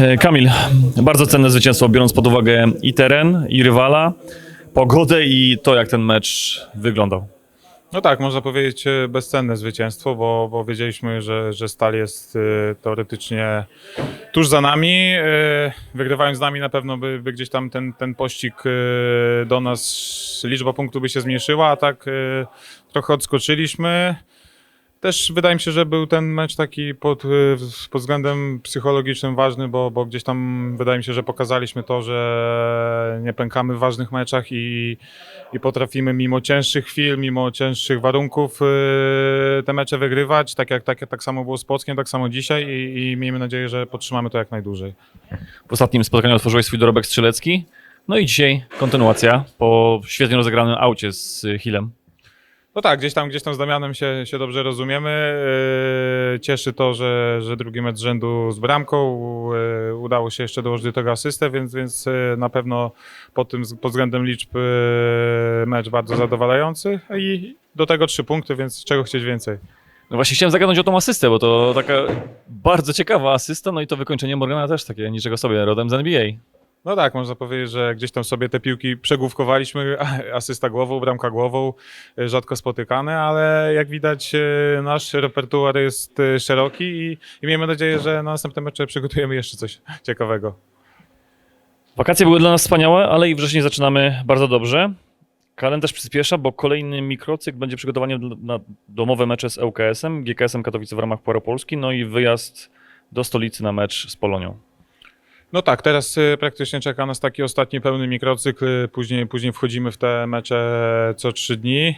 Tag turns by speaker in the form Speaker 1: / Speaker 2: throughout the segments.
Speaker 1: E, Kamil, bardzo cenne zwycięstwo, biorąc pod uwagę i teren, i rywala, pogodę i to, jak ten mecz wyglądał.
Speaker 2: No tak, można powiedzieć e, bezcenne zwycięstwo, bo, bo wiedzieliśmy, że, że Stal jest e, teoretycznie tuż za nami. Wygrywając z nami na pewno by, by gdzieś tam ten, ten pościg do nas, liczba punktów by się zmniejszyła, a tak trochę odskoczyliśmy. Też wydaje mi się, że był ten mecz taki pod, e, pod względem psychologicznym ważny, bo, bo gdzieś tam wydaje mi się, że pokazaliśmy to, że nie pękamy w ważnych meczach i, i potrafimy mimo cięższych chwil, mimo cięższych warunków yy, te mecze wygrywać. Tak jak tak, tak samo było z Płockiem, tak samo dzisiaj i, i miejmy nadzieję, że podtrzymamy to jak najdłużej.
Speaker 1: W ostatnim spotkaniu otworzyłeś swój dorobek strzelecki, no i dzisiaj kontynuacja po świetnie rozegranym aucie z Hillem.
Speaker 2: No tak, gdzieś tam, gdzieś tam z Damianem się, się dobrze rozumiemy. Yy, Cieszy to, że, że drugi mecz rzędu z bramką. Yy, Udało się jeszcze dołożyć do tego asystę, więc, więc yy, na pewno pod tym pod względem liczb mecz bardzo zadowalający. I do tego trzy punkty, więc czego chcieć więcej.
Speaker 1: No właśnie chciałem zagadnąć o tą asystę, bo to taka bardzo ciekawa asysta, no i to wykończenie Morgana też takie niczego sobie, rodem z NBA.
Speaker 2: No tak, można powiedzieć, że gdzieś tam sobie te piłki przegłówkowaliśmy, asysta głową, bramka głową, e, rzadko spotykane, ale jak widać e, nasz repertuar jest e, szeroki i, i miejmy nadzieję, że na następne mecze przygotujemy jeszcze coś ciekawego.
Speaker 1: Wakacje były dla nas wspaniałe, ale i wrześniej zaczynamy bardzo dobrze. Kalendarz przyspiesza, bo kolejny mikrocykl będzie przygotowaniem dla- na domowe mecze z ŁKS-em, GKS-em Katowice w ramach Puaru Polski, no i wyjazd do stolicy na mecz z Polonią.
Speaker 2: No tak, teraz e, praktycznie czeka nas taki ostatni pełny mikrocykl, e, później, później wchodzimy w te mecze co trzy dni.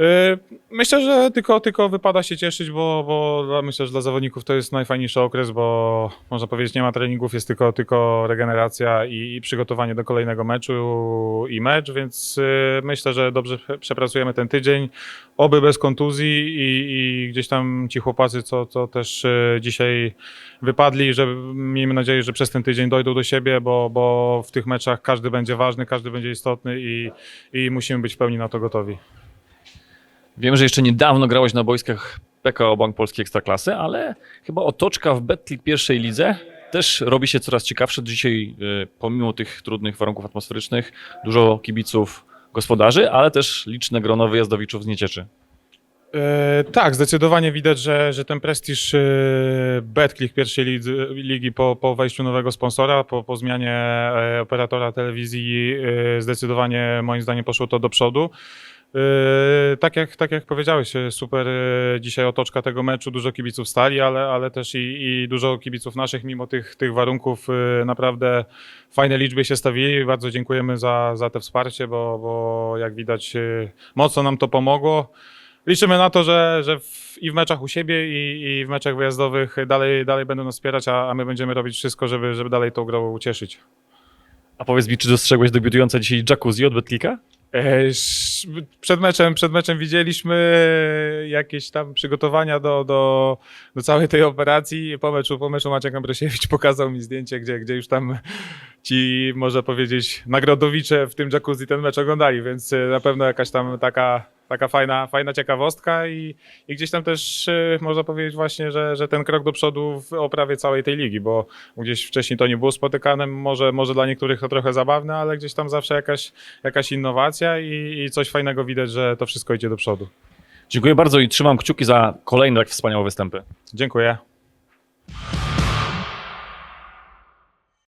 Speaker 2: E, Myślę, że tylko, tylko wypada się cieszyć, bo, bo dla- myślę, że dla zawodników to jest najfajniejszy okres, bo można powiedzieć, nie ma treningów, jest tylko, tylko regeneracja i, i przygotowanie do kolejnego meczu i mecz, więc e, myślę, że dobrze prze- przepracujemy ten tydzień, oby bez kontuzji i, i gdzieś tam ci chłopacy, co, co też e, dzisiaj wypadli, że miejmy nadzieję, że przez ten tydzień dojdą do siebie, bo, bo w tych meczach każdy będzie ważny, każdy będzie istotny i, i musimy być w pełni na to gotowi.
Speaker 1: Wiem, że jeszcze niedawno grałeś na boiskach PKO Bank Polskiej Ekstraklasy, ale chyba otoczka w Betclic pierwszej lidze też robi się coraz ciekawsze. Dzisiaj, y, pomimo tych trudnych warunków atmosferycznych, dużo kibiców gospodarzy, ale też liczne grono wyjazdowiczów z Niecieczy.
Speaker 2: E, tak, zdecydowanie widać, że, że ten prestiż e, pierwszej lidzy, ligi po, po wejściu nowego sponsora, po, po zmianie e, operatora telewizji, e, zdecydowanie moim zdaniem poszło to do przodu. E, tak, jak, tak jak powiedziałeś, e, super e, dzisiaj otoczka tego meczu, dużo kibiców stali, ale, ale też i, i dużo kibiców naszych, mimo tych, tych warunków, naprawdę fajne liczby się stawili. Bardzo dziękujemy za, za te wsparcie, bo, bo jak widać mocno nam to pomogło. Liczymy na to, że, że w, i w meczach u siebie, i, i w meczach wyjazdowych dalej, dalej będą nas wspierać, a, a my będziemy robić wszystko, żeby, żeby dalej tą grą ucieszyć.
Speaker 1: A powiedz mi, czy dostrzegłeś debiutujące dzisiaj jacuzzi od Betclicka?
Speaker 2: E, Przed meczem, przed meczem widzieliśmy jakieś tam przygotowania do, do, do całej tej operacji. Po meczu, po meczu Maciek Ambrosiewicz pokazał mi zdjęcie, gdzie, gdzie już tam ci, można powiedzieć, nagrodowicze w tym jacuzzi ten mecz oglądali, więc e, na pewno jakaś tam taka, taka fajna, fajna ciekawostka i, i gdzieś tam też e, można powiedzieć właśnie, że, że ten krok do przodu w oprawie całej tej ligi, bo gdzieś wcześniej to nie było spotykane, może, może dla niektórych to trochę zabawne, ale gdzieś tam zawsze jakaś, jakaś innowacja i, i coś fajnego widać, że to wszystko idzie do przodu.
Speaker 1: Dziękuję bardzo i trzymam kciuki za kolejne tak wspaniałe występy.
Speaker 2: Dziękuję.